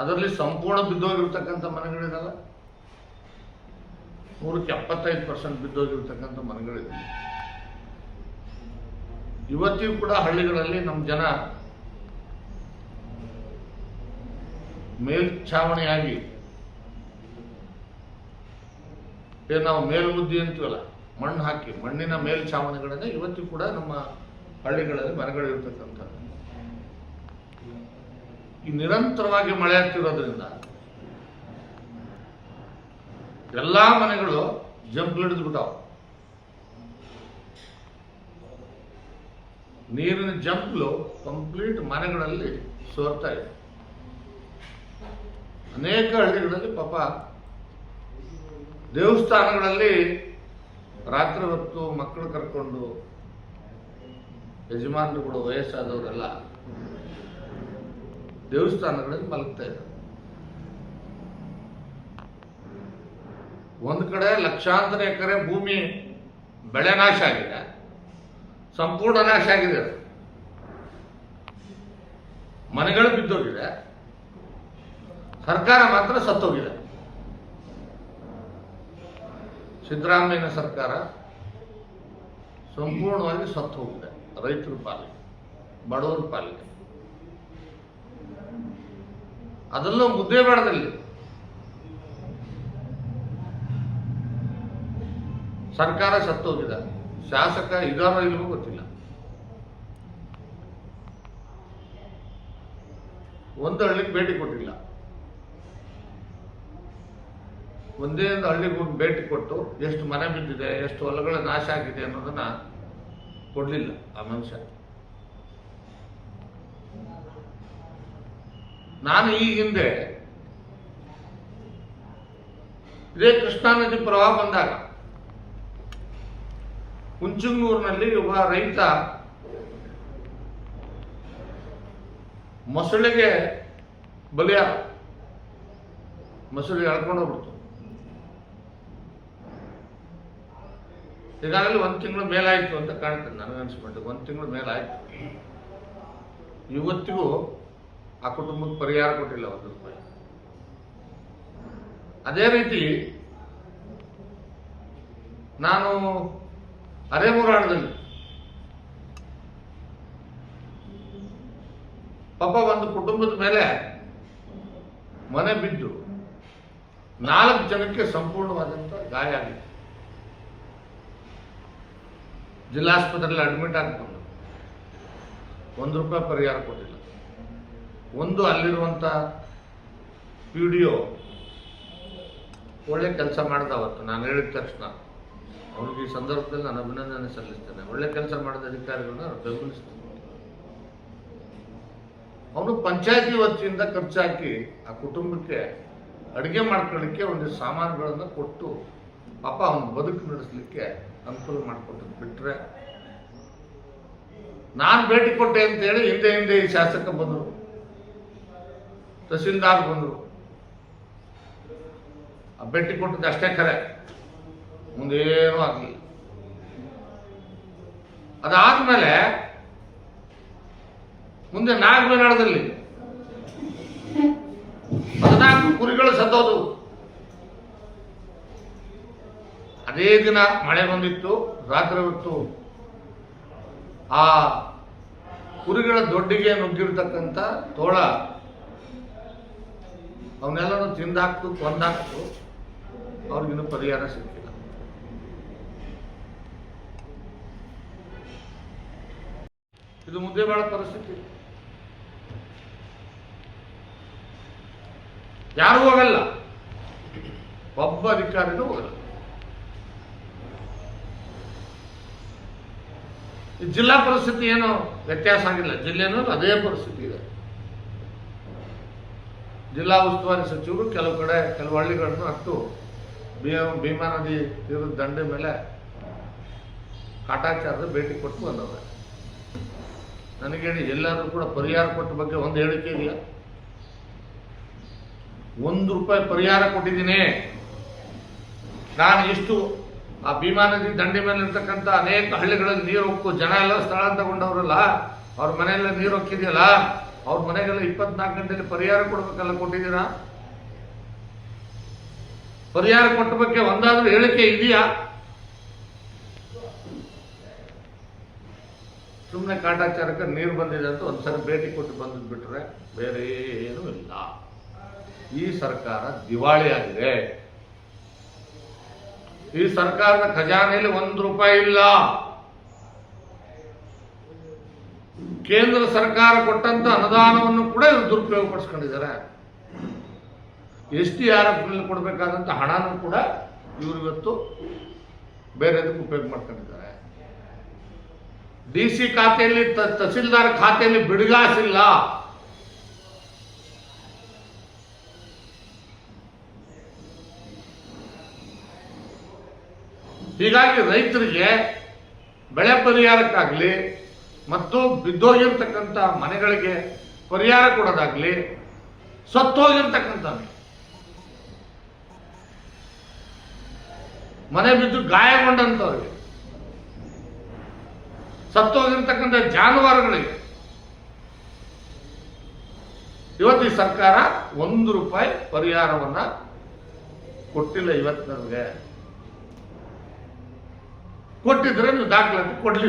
ಅದರಲ್ಲಿ ಸಂಪೂರ್ಣ ಬಿದ್ದೋಗಿರ್ತಕ್ಕಂಥ ಮನೆಗಳಿದಲ್ಲ? ನೂರಕ್ಕೆ ಎಪ್ಪತ್ತೈದು ಪರ್ಸೆಂಟ್ ಬಿದ್ದೋಗಿರ್ತಕ್ಕಂಥ ಮನೆಗಳಿದೆ. ಇವತ್ತಿಗೂ ಕೂಡ ಹಳ್ಳಿಗಳಲ್ಲಿ ನಮ್ಮ ಜನ ಮೇಲ್ಛಾವಣಿಯಾಗಿ ನಾವು ಮೇಲ್ಮುದ್ದಿ ಅಂತೀವಲ್ಲ, ಮಣ್ಣು ಹಾಕಿ ಮಣ್ಣಿನ ಮೇಲ್ಛಾವಣಿಗಳನ್ನೇ ಇವತ್ತಿಗೂ ಕೂಡ ನಮ್ಮ ಹಳ್ಳಿಗಳಲ್ಲಿ ಮನೆಗಳಿರ್ತಕ್ಕಂಥದ್ದು. ಈ ನಿರಂತರವಾಗಿ ಮಳೆ ಆಗ್ತಿರೋದ್ರಿಂದ ಎಲ್ಲ ಮನೆಗಳು ಜಂಪ್ ಹಿಡಿದು ಬಿಟ್ಟಾವ ನೀರಿನ ಜಂಪ್ಲು ಕಂಪ್ಲೀಟ್ ಮನೆಗಳಲ್ಲಿ ಸೋರ್ತಾ ಇದೆ. ಅನೇಕ ಹಳ್ಳಿಗಳಲ್ಲಿ ಪಾಪ ದೇವಸ್ಥಾನಗಳಲ್ಲಿ ರಾತ್ರಿ ಹೊತ್ತು ಮಕ್ಕಳು ಕರ್ಕೊಂಡು ಯಜಮಾನರುಗಳು ವಯಸ್ಸಾದವರೆಲ್ಲ ದೇವಸ್ಥಾನಗಳಲ್ಲಿ ಮಲಗ್ತಾ ಇದ್ದಾರೆ ಒಂದು ಕಡೆ ಲಕ್ಷಾಂತರ ಎಕರೆ ಭೂಮಿ ಬೆಳೆ ನಾಶ ಆಗಿದೆ. ಸಂಪೂರ್ಣ ನಾಶ ಆಗಿದೆ. ಮನೆಗಳು ಬಿದ್ದೋಗಿದೆ. ಸರ್ಕಾರ ಮಾತ್ರ ಸತ್ತೋಗಿದೆ. ಸಿದ್ದರಾಮಯ್ಯನ ಸರ್ಕಾರ ಸಂಪೂರ್ಣವಾಗಿ ಸತ್ತು ಹೋಗಿದೆ. ರೈತರ ಪಾಲಿಗೆ, ಬಡವರ ಪಾಲಿಗೆ. ಅದೆಲ್ಲ ಮಾಡದಲ್ಲಿ ಸರ್ಕಾರ ಸತ್ತೋಗಿದೆ ಶಾಸಕ ಇದಾರ ಇಲ್ಲವೋ ಗೊತ್ತಿಲ್ಲ. ಒಂದು ಹಳ್ಳಿಗೆ ಭೇಟಿ ಕೊಟ್ಟಿಲ್ಲ. ಒಂದೇ ಒಂದು ಹಳ್ಳಿಗೆ ಹೋಗಿ ಭೇಟಿ ಕೊಟ್ಟು ಎಷ್ಟು ಮನೆ ಬಿದ್ದಿದೆ, ಎಷ್ಟು ಹೊಲಗಳ ನಾಶ ಆಗಿದೆ ಅನ್ನೋದನ್ನ ಕೊಡ್ಲಿಲ್ಲ ಆ ಮನುಷ್ಯ. ನಾನು ಈ ಹಿಂದೆ ಇದೇ ಕೃಷ್ಣಾ ನದಿ ಪ್ರವಾಹ ಬಂದಾಗ ಹುಂಚುಂಗೂರಿನಲ್ಲಿ ಒಬ್ಬ ರೈತ ಮೊಸಳೆಗೆ ಬಲಿಯ ಮೊಸಳೆ ಎಳ್ಕೊಂಡು ಹೋಗ್ಬಿಡ್ತು. ಈಗಾಗಲೇ ಒಂದು ತಿಂಗಳು ಮೇಲಾಯಿತು ಅಂತ ಕಾಣ್ತದೆ ನನಗನ್ಸ್ಬಿಟ್ಟು ಒಂದು ತಿಂಗಳು ಮೇಲಾಯಿತು. ಇವತ್ತಿಗೂ ಆ ಕುಟುಂಬಕ್ಕೆ ಪರಿಹಾರ ಕೊಟ್ಟಿಲ್ಲ ಒಂದು ರೂಪಾಯಿ. ಅದೇ ರೀತಿ ನಾನು ಅರೆಮುರಾಣದಲ್ಲಿ ಪಾಪ ಒಂದು ಕುಟುಂಬದ ಮೇಲೆ ಮನೆ ಬಿದ್ದು ನಾಲ್ಕು ಜನಕ್ಕೆ ಸಂಪೂರ್ಣವಾದಂಥ ಗಾಯ ಆಗಿದೆ ಜಿಲ್ಲಾಸ್ಪತ್ರೆಯಲ್ಲಿ ಅಡ್ಮಿಟ್ ಆಗಿಕೊಂಡು ಒಂದು ರೂಪಾಯಿ ಪರಿಹಾರ ಕೊಟ್ಟಿಲ್ಲ. ಒಂದು ಅಲ್ಲಿರುವಂಥ ಪಿ ಡಿ ಒ ಒಳ್ಳೆ ಕೆಲಸ ಮಾಡಿದ ಅವತ್ತು. ನಾನು ಹೇಳಿದ ತಕ್ಷಣ. ಅವ್ರಿಗೆ ಈ ಸಂದರ್ಭದಲ್ಲಿ ನಾನು ಅಭಿನಂದನೆ ಸಲ್ಲಿಸ್ತೇನೆ. ಒಳ್ಳೆ ಕೆಲಸ ಮಾಡಿದ ಅಧಿಕಾರಿಗಳನ್ನ ಅವ್ರು ಬೆಂಬಲಿಸ್ತೇನೆ ಅವನು ಪಂಚಾಯತಿ ವತಿಯಿಂದ ಖರ್ಚಾಕಿ ಆ ಕುಟುಂಬಕ್ಕೆ ಅಡುಗೆ ಮಾಡ್ಕೊಳ್ಳಿಕ್ಕೆ ಒಂದು ಸಾಮಾನುಗಳನ್ನು ಕೊಟ್ಟು ಪಾಪ ಅವನ ಬದುಕು ನಡೆಸಲಿಕ್ಕೆ ಅನುಕೂಲ ಮಾಡಿಕೊಟ್ಟು ಬಿಟ್ಟರೆ ನಾನು ಭೇಟಿ ಕೊಟ್ಟೆ ಅಂತೇಳಿ ಹಿಂದೆ ಹಿಂದೆ ಈ ಶಾಸಕ ಬಂದರು. ತಹಸೀಲ್ದಾರ್ ಬಂದರು. ಆ ಭೇಟಿ ಕೊಟ್ಟದ್ದು ಅಷ್ಟೇ ಖರೆ ಮುಂದೇನೂ ಆಗಲಿ ಅದಾದ್ಮೇಲೆ ಮುಂದೆ ನಾಗಬೇನಾಳದಲ್ಲಿ ಹದಿನಾಲ್ಕು ಕುರಿಗಳು ಸತ್ತೋದು. ಅದೇ ದಿನ ಮಳೆ ಬಂದಿತ್ತು, ರಾತ್ರಿ ಹೊತ್ತು ಆ ಕುರಿಗಳ ದೊಡ್ಡಿಗೆ ನುಗ್ಗಿರ್ತಕ್ಕಂಥ ತೋಳ ಅವನ್ನೆಲ್ಲನೂ ತಿಂದಾಕ್ತು, ಕೊಂದಾಕ್ತು, ಅವ್ರಿಗಿನ್ನೂ ಪರಿಹಾರ ಸಿಕ್ಕಿಲ್ಲ. ಇದು ಮುದ್ದೆ ಬಹಳ ಪರಿಸ್ಥಿತಿ. ಯಾರು ಹೋಗಲ್ಲ. ಒಬ್ಬ ಅಧಿಕಾರಿನೂ ಹೋಗಲ್ಲ. ಜಿಲ್ಲಾ ಪರಿಸ್ಥಿತಿ ಏನು ವ್ಯತ್ಯಾಸ ಆಗಿಲ್ಲ. ಜಿಲ್ಲೆನೂ ಅದೇ ಪರಿಸ್ಥಿತಿ ಇದೆ. ಜಿಲ್ಲಾ ಉಸ್ತುವಾರಿ ಸಚಿವರು ಕೆಲವು ಕಡೆ ಕೆಲವು ಹಳ್ಳಿಗಳನ್ನು ಹತ್ತು ಭೀಮ ನದಿ ತೀರದ ದಂಡೆ ಮೇಲೆ ಕಾಟಾಚಾರದ ಭೇಟಿ ಕೊಟ್ಟು ಬಂದವೆ ನನಗೆ ಎಲ್ಲರೂ ಕೂಡ ಪರಿಹಾರ ಕೊಟ್ಟ ಬಗ್ಗೆ ಒಂದು ಹೇಳಿಕೆ ಇಲ್ಲ. ಒಂದು ರೂಪಾಯಿ ಪರಿಹಾರ ಕೊಟ್ಟಿದ್ದೀನಿ. ನಾನು ಇಷ್ಟು ಆ ಭೀಮಾ ನದಿ ದಂಡೆ ಮೇಲೆ ಇರ್ತಕ್ಕಂಥ ಅನೇಕ ಹಳ್ಳಿಗಳಲ್ಲಿ ನೀರು ಹೋಗ್ತು ಜನ ಎಲ್ಲ ಸ್ಥಳಾಂತರಗೊಂಡವ್ರಲ್ಲ, ಅವ್ರ ಮನೆಯಲ್ಲ ನೀರು ಹೋಗ್ತಿದೆಯಲ್ಲ ಅವ್ರ ಮನೆಗೆಲ್ಲ ಇಪ್ಪತ್ನಾಲ್ಕು ಗಂಟೆಯಲ್ಲಿ ಪರಿಹಾರ ಕೊಡ್ಬೇಕಲ್ಲ ಕೊಟ್ಟಿದ್ದೀರಾ? ಪರಿಹಾರ ಕೊಟ್ಟ ಬಗ್ಗೆ ಒಂದಾದ್ರೂ ಹೇಳಿಕೆ ಇದೆಯಾ? ಸುಮ್ಮನೆ ಕಾಟಾಚಾರಕ್ಕೆ ನೀರು ಬಂದಿದೆ ಅಂತ ಒಂದ್ಸರಿ ಭೇಟಿ ಕೊಟ್ಟು ಬಂದು ಬಿಟ್ರೆ ಬೇರೆ ಏನೂ ಇಲ್ಲ. ಈ ಸರ್ಕಾರ ದಿವಾಳಿ ಆಗಿದೆ. ಈ ಸರ್ಕಾರದ ಖಜಾನೆಯಲ್ಲಿ ಒಂದು ರೂಪಾಯಿ ಇಲ್ಲ. ಕೇಂದ್ರ ಸರ್ಕಾರ ಕೊಟ್ಟಂತ ಅನುದಾನವನ್ನು ಕೂಡ ಇವರು ದುರುಪಯೋಗ ಪಡಿಸ್ಕೊಂಡಿದ್ದಾರೆ ಎಸ್ ಟಿ ಆರ್ ಎಫ್ ಕೊಡಬೇಕಾದಂತ ಹಣನೂ ಕೂಡ ಇವರು ಇವತ್ತು ಬೇರೆದಕ್ಕೆ ಉಪಯೋಗ ಮಾಡ್ಕೊಂಡಿದ್ದಾರೆ. ಡಿ ಸಿ ಖಾತೆಯಲ್ಲಿ ತಹಸೀಲ್ದಾರ್ ಖಾತೆಯಲ್ಲಿ ಬಿಡುಗಾಸಿಲ್ಲ. ಹೀಗಾಗಿ ರೈತರಿಗೆ ಬೆಳೆ ಪರಿಹಾರಕ್ಕಾಗಲಿ ಮತ್ತು ಬಿದ್ದೋಗಿರ್ತಕ್ಕಂಥ ಮನೆಗಳಿಗೆ ಪರಿಹಾರ ಕೊಡೋದಾಗ್ಲಿ ಸತ್ತೋಗಿರ್ತಕ್ಕಂಥ ಮನೆ ಬಿದ್ದು ಗಾಯಗೊಂಡಂಥವ್ರಿಗೆ, ಸತ್ತೋಗಿರ್ತಕ್ಕಂಥ ಜಾನುವಾರುಗಳಿಗೆ. ಇವತ್ತು ಈ ಸರ್ಕಾರ ಒಂದು ರೂಪಾಯಿ ಪರಿಹಾರವನ್ನ ಕೊಟ್ಟಿಲ್ಲ ಇವತ್ತು ನಮಗೆ. ಕೊಟ್ಟಿದ್ರೆ ನೀವು ದಾಖಲಾತಿ ಕೊಡ್ಲಿ